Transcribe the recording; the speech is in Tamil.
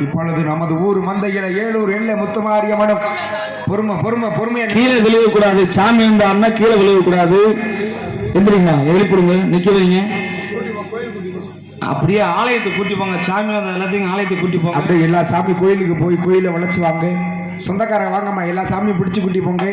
இப்பொழுது நமது ஊர் மந்தையில ஏழூர் எல்ல முத்துமாரியம்மனும் பொறுமை பொறுமை பொறுமையா கீழே விழுகக்கூடாது. சாமி வந்தாருன்னா கீழே விழுகக்கூடாது. எந்திரிங்கண்ணா எழுப்பிடுங்க நிக்க வைங்க. அப்படியே ஆலயத்தை கூட்டி போங்க சாமி எல்லாத்தையும் ஆலயத்தை கூட்டி போங்க. அப்படியே எல்லா சாமி கோயிலுக்கு போய் கோயிலை வளைச்சு வாங்க. சொந்தக்காரங்க வாங்கம்மா எல்லா சாமியும் பிடிச்சு கூட்டி போங்க.